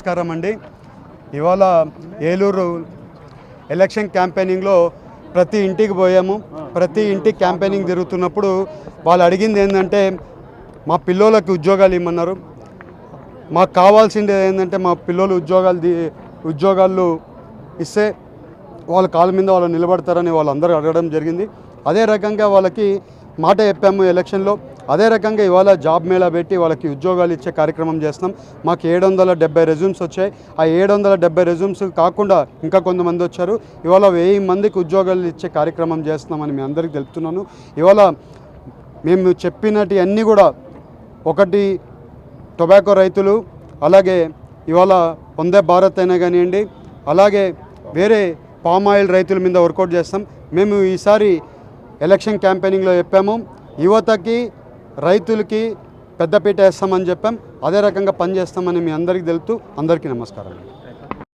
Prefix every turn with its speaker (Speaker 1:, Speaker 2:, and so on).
Speaker 1: నమస్కారం అండి. ఇవాళ ఏలూరు ఎలక్షన్ క్యాంపెయినింగ్లో ప్రతి ఇంటికి పోయాము. ప్రతి ఇంటికి క్యాంపెయినింగ్ జరుగుతున్నప్పుడు వాళ్ళు అడిగింది ఏంటంటే మా పిల్లోళ్ళకి ఉద్యోగాలు ఇమ్మన్నారు. మాకు కావాల్సింది ఏంటంటే మా పిల్లలు ఉద్యోగాలు ఉద్యోగాలు ఇస్తే వాళ్ళ కాళ్ళ మీద వాళ్ళు నిలబడతారని వాళ్ళందరూ అడగడం జరిగింది. అదే రకంగా వాళ్ళకి మాట చెప్పాము ఎలక్షన్లో. అదే రకంగా ఇవాళ జాబ్ మేళా పెట్టి వాళ్ళకి ఉద్యోగాలు ఇచ్చే కార్యక్రమం చేస్తున్నాం. మాకు ఏడు వందల డెబ్బై రెజ్యూమ్స్ వచ్చాయి. ఆ ఏడు వందల డెబ్బై రెజ్యూమ్స్ కాకుండా ఇంకా కొంతమంది వచ్చారు. ఇవాళ వెయ్యి మందికి ఉద్యోగాలు ఇచ్చే కార్యక్రమం చేస్తున్నామని మీ అందరికీ తెలుపుతున్నాను. ఇవాళ మేము చెప్పినటి అన్నీ కూడా ఒకటి టొబాకో రైతులు అలాగే ఇవాళ వందే భారత్ అయినా కానివ్వండి అలాగే వేరే పామ్ ఆయిల్ రైతుల మీద వర్కౌట్ చేస్తాం. మేము ఈసారి ఎలక్షన్ క్యాంపెయినింగ్లో చెప్పాము. యువతకి రైతులకి పెద్దపీట వేస్తామని చెప్పాం. అదే రకంగా పనిచేస్తామని మీ అందరికీ తెలుపుతూ అందరికీ నమస్కారం.